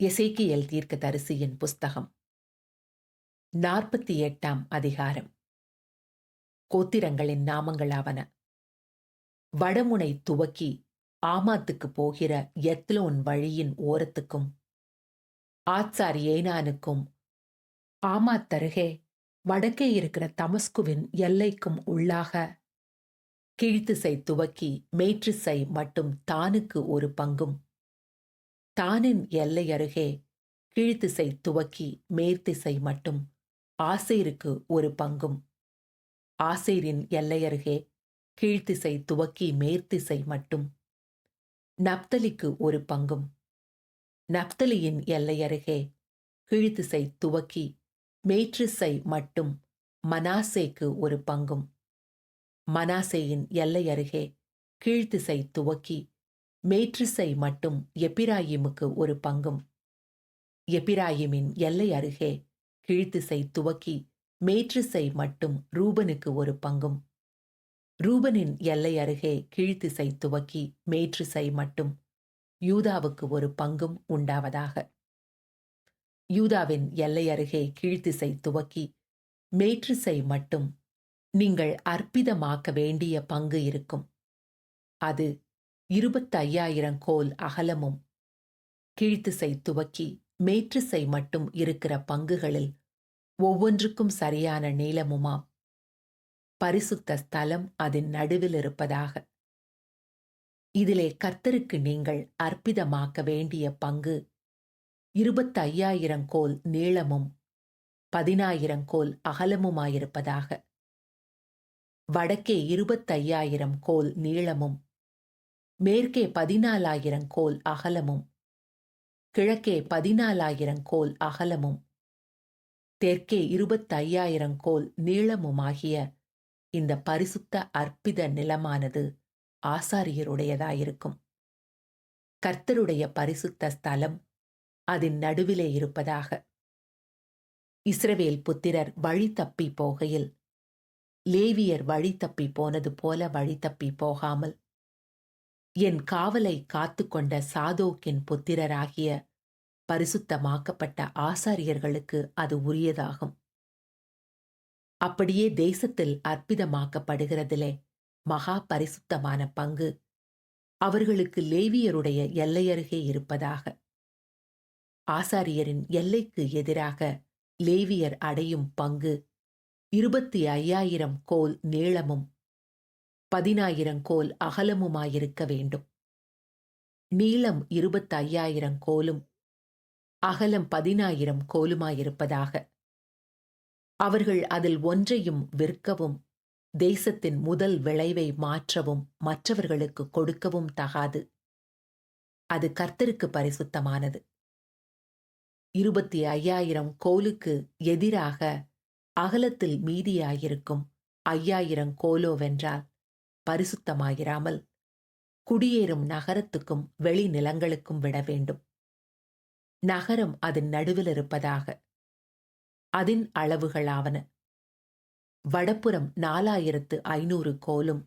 எசேக்கியேல் தீர்க்கதரிசியின் புஸ்தகம். நாற்பத்தி எட்டாம் அதிகாரம். கோத்திரங்களின் நாமங்களாவன. வடமுனை துவக்கி ஆமாத்துக்கு போகிற எத்லோன் வழியின் ஓரத்துக்கும் ஆச்சார் ஏனானுக்கும் ஆமாத்தருகே வடக்கே இருக்கிற தமஸ்குவின் எல்லைக்கும் உள்ளாக கீழ்த்திசை துவக்கி மேற்றிசை மட்டும் தானுக்கு ஒரு பங்கும். தானின் எல்லை அருகே கீழ்த்திசை துவக்கி மேற்திசை மட்டும் ஆசேருக்கு ஒரு பங்கும். ஆசேரின் எல்லை அருகே கீழ்த்திசை துவக்கி மேற்திசை மட்டும் நப்தலிக்கு ஒரு பங்கும். நப்தலியின் எல்லை அருகே கீழ்த்திசை துவக்கி மேற்றிசை மட்டும் மனாசேக்கு ஒரு பங்கும். மனாசேயின் எல்லை அருகே கீழ்த்திசை துவக்கி மேற்றிசை மட்டும் எப்பிராயிமுக்கு ஒரு பங்கும். எப்பிராயிமின் எல்லை அருகே கீழ்த்திசை துவக்கி மேற்றிசை மட்டும் ரூபனுக்கு ஒரு பங்கும். ரூபனின் எல்லை அருகே கீழ்த்திசை துவக்கி மேற்றிசை மட்டும் யூதாவுக்கு ஒரு பங்கும் உண்டாவதாக. யூதாவின் எல்லை அருகே கீழ்த்திசை துவக்கி மேற்றிசை மட்டும் நீங்கள் அற்பிதமாக்க வேண்டிய பங்கு இருக்கும். அது இருபத்தையாயிரம் கோல் அகலமும் கீழ்த்திசை துவக்கி மேற்றிசை மட்டும் இருக்கிற பங்குகளில் ஒவ்வொன்றுக்கும் சரியான நீளமுமாம். பரிசுத்த ஸ்தலம் அதன் நடுவில் இருப்பதாக. இதிலே கர்த்தருக்கு நீங்கள் அற்பிதமாக்க வேண்டிய பங்கு இருபத்தையாயிரம் கோல் நீளமும் பதினாயிரம் கோல் அகலமுமாயிருப்பதாக. வடக்கே இருபத்தையாயிரம் கோல் நீளமும் மேற்கே பதினாலாயிரம் கோல் அகலமும் கிழக்கே பதினாலாயிரம் கோல் அகலமும் தெற்கே இருபத்தையாயிரம் கோல் நீளமுமாகிய இந்த பரிசுத்த அற்பித நிலமானது ஆசாரியருடையதாயிருக்கும். கர்த்தருடைய பரிசுத்த ஸ்தலம் அதன் நடுவிலே இருப்பதாக. இஸ்ரவேல் புத்திரர் வழி தப்பி போகையில் லேவியர் வழி தப்பி போனது போல வழி தப்பி போகாமல் என் காவலை காத்து கொண்ட சாதோக்கின் புத்திரராகிய பரிசுத்தமாக்கப்பட்ட ஆசாரியர்களுக்கு அது உரியதாகும். அப்படியே தேசத்தில் அற்பிதமாக்கப்படுகிறதிலே மகா பரிசுத்தமான பங்கு அவர்களுக்கு லேவியருடைய எல்லையருகே இருப்பதாக. ஆசாரியரின் எல்லைக்கு எதிராக லேவியர் அடையும் பங்கு இருபத்தி ஐயாயிரம் கோல் நீளமும் பதினாயிரம் கோல் அகலமுமாயிருக்க வேண்டும். நீளம் இருபத்தையாயிரம் கோலும் அகலம் பதினாயிரம் கோலுமாயிருப்பதாக. அவர்கள் அதில் ஒன்றையும் விற்கவும் தேசத்தின் முதல் விளைவை மாற்றவும் மற்றவர்களுக்கு கொடுக்கவும் தகாது. அது கர்த்தருக்கு பரிசுத்தமானது. இருபத்தி ஐயாயிரம் கோலுக்கு எதிராக அகலத்தில் மீதியாயிருக்கும் ஐயாயிரம் கோலோவென்றால் பரிசுத்தமாயிராமல் குடியேறும் நகரத்துக்கும் வெளிநிலங்களுக்கும் விட வேண்டும். நகரம் அதன் நடுவில் இருப்பதாக அதன் அளவுகளாவன வடப்புறம் நாலாயிரத்து ஐநூறு கோலும்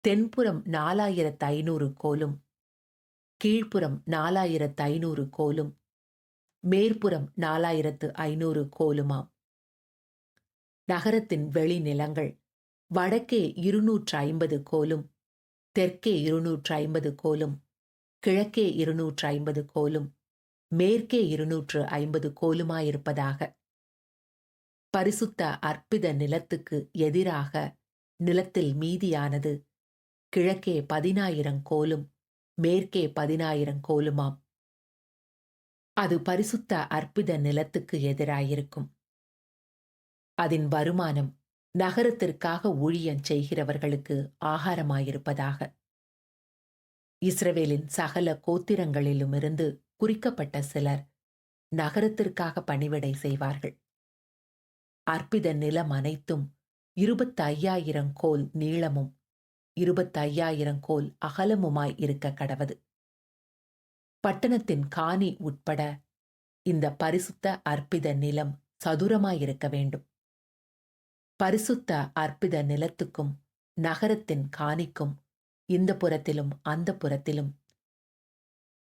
தென்புறம் நாலாயிரத்து ஐநூறு கோலும் கீழ்ப்புறம் நாலாயிரத்து ஐநூறு கோலும் மேற்புறம் நாலாயிரத்து ஐநூறு கோலுமாம். நகரத்தின் வெளிநிலங்கள் வடக்கே இருநூற்று ஐம்பது கோலும் தெற்கே இருநூற்று ஐம்பது கோலும் கிழக்கே இருநூற்று ஐம்பது கோலும் மேற்கே இருநூற்று ஐம்பது கோலுமாயிருப்பதாக. பரிசுத்த அற்பித நிலத்துக்கு எதிராக நிலத்தில் மீதியானது கிழக்கே பதினாயிரம் கோலும் மேற்கே பதினாயிரம் கோலுமாம். அது பரிசுத்த அற்பித நிலத்துக்கு எதிராயிருக்கும். அதன் வருமானம் நகரத்திற்காக ஊழியம் செய்கிறவர்களுக்கு ஆகாரமாயிருப்பதாக. இஸ்ரவேலின் சகல கோத்திரங்களிலுமிருந்து குறிக்கப்பட்ட சிலர் நகரத்திற்காக பணிவிடை செய்வார்கள். அற்பித நிலம் அனைத்தும் இருபத்தையாயிரம் கோல் நீளமும் இருபத்தையாயிரம் கோல் அகலமுமாய் இருக்க கடவது. பட்டணத்தின் காணி உட்பட இந்த பரிசுத்த அற்பித நிலம் சதுரமாயிருக்க வேண்டும். பரிசுத்த அற்பித நிலத்துக்கும் நகரத்தின் காணிக்கும் இந்த புறத்திலும் அந்த புறத்திலும்.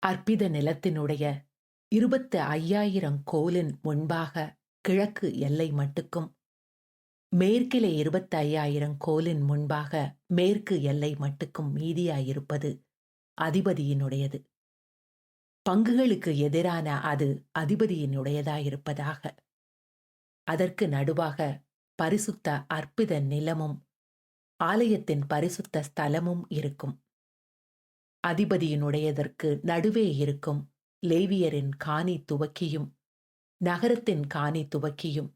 அற்பித நிலத்தினுடைய இருபத்து ஐயாயிரம் கோலின் முன்பாக கிழக்கு எல்லை மட்டுக்கும் மேற்கிலே இருபத்தி ஐயாயிரம் கோலின் முன்பாக மேற்கு எல்லை மட்டுக்கும் மீதியாயிருப்பது அதிபதியினுடையது. பங்குகளுக்கு எதிரான அது அதிபதியினுடையதாயிருப்பதாக. அதற்கு நடுவாக பரிசுத்த அற்பித நிலமும் ஆலயத்தின் பரிசுத்த ஸ்தலமும் இருக்கும். அதிபதியினுடையதற்கு நடுவே இருக்கும் லேவியரின் காணி துவக்கியும் நகரத்தின் காணி துவக்கியும்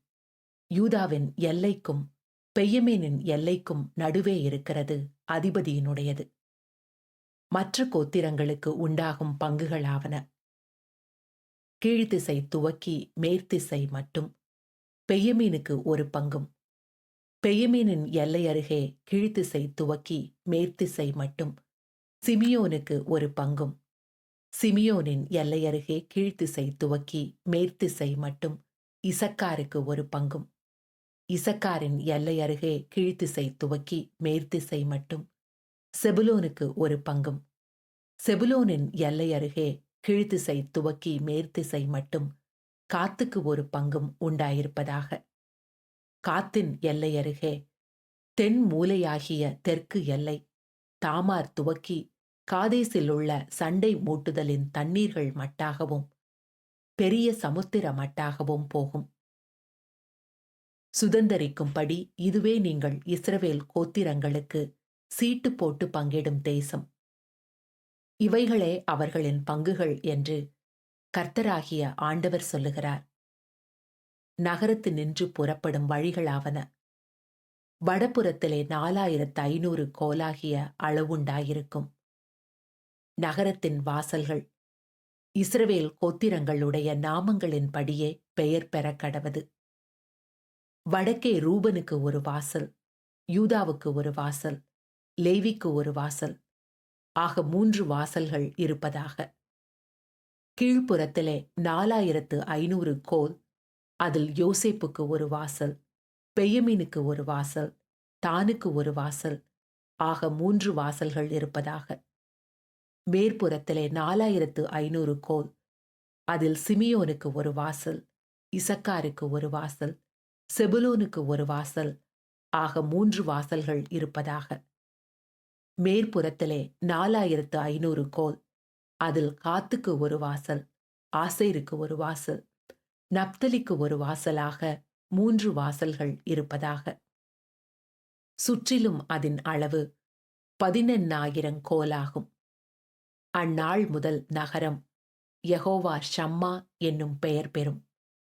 யூதாவின் எல்லைக்கும் பெய்யமேனின் எல்லைக்கும் நடுவே இருக்கிறது அதிபதியினுடையது. மற்ற கோத்திரங்களுக்கு உண்டாகும் பங்குகளாவன. கீழ்த்திசை துவக்கி மேற்திசை மட்டும். பெய்யமீனுக்கு ஒரு பங்கும். பெய்யமீனின் எல்லை அருகே கீழ்த்திசை துவக்கி மேற்திசை மட்டும் சிமியோனுக்கு ஒரு பங்கும். சிமியோனின் எல்லை அருகே கீழ்த்திசை துவக்கி மேற்திசை மட்டும் இசக்காருக்கு ஒரு பங்கும். இசக்காரின் எல்லை அருகே கீழ்த்திசை துவக்கி மேற்திசை மட்டும் செபுலோனுக்கு ஒரு பங்கும். செபுலோனின் எல்லை அருகே கீழ்த்திசை துவக்கி மேற்திசை மட்டும் காத்துக்கு ஒரு பங்கும் உண்டாயிருப்பதாக. காத்தின் எல்லை அருகே தென் மூலையாகிய தெற்கு எல்லை தாமார் துவக்கி காதேசில் உள்ள சண்டை மூட்டுதலின் தண்ணீர்கள் மட்டாகவும் பெரிய சமுத்திர மட்டாகவும் போகும். சுதந்தரிக்கும்படி இதுவே நீங்கள் இஸ்ரவேல் கோத்திரங்களுக்கு சீட்டு போட்டு பங்கிடும் தேசம். இவைகளே அவர்களின் பங்குகள் என்று கர்த்தராகிய ஆண்டவர் சொல்லுகிறார். நகரத்து நின்று புறப்படும் வழிகளாவன. வடபுறத்திலே நாலாயிரத்து ஐநூறு கோலாகிய அளவுண்டாயிருக்கும். நகரத்தின் வாசல்கள். இஸ்ரவேல் கோத்திரங்களுடைய நாமங்களின்படியே பெயர் பெற கடவது. வடக்கே ரூபனுக்கு ஒரு வாசல் யூதாவுக்கு ஒரு வாசல் லேவிக்கு ஒரு வாசல் ஆக மூன்று வாசல்கள் இருப்பதாக. கீழ்ப்புறத்திலே நாலாயிரத்து ஐநூறு கோல் அதில் யோசேப்புக்கு ஒரு வாசல் பெய்யமீனுக்கு ஒரு வாசல் தானுக்கு ஒரு வாசல் ஆக மூன்று வாசல்கள் இருப்பதாக. மேற்புறத்திலே நாலாயிரத்து ஐநூறு கோல் அதில் சிமியோனுக்கு ஒரு வாசல் இசக்காருக்கு ஒரு வாசல் செபுலோனுக்கு ஒரு வாசல் ஆக மூன்று வாசல்கள் இருப்பதாக. மேற்புறத்திலே நாலாயிரத்து ஐநூறு கோல் அதில் காத்துக்கு ஒரு வாசல் ஆசைருக்கு ஒரு வாசல் நப்தலிக்கு ஒரு வாசலாக மூன்று வாசல்கள் இருப்பதாக. சுற்றிலும் அதன் அளவு பதினெண்ணாயிரம் கோலாகும். அந்நாள் முதல் நகரம் யகோவா ஷம்மா என்னும் பெயர் பெறும்.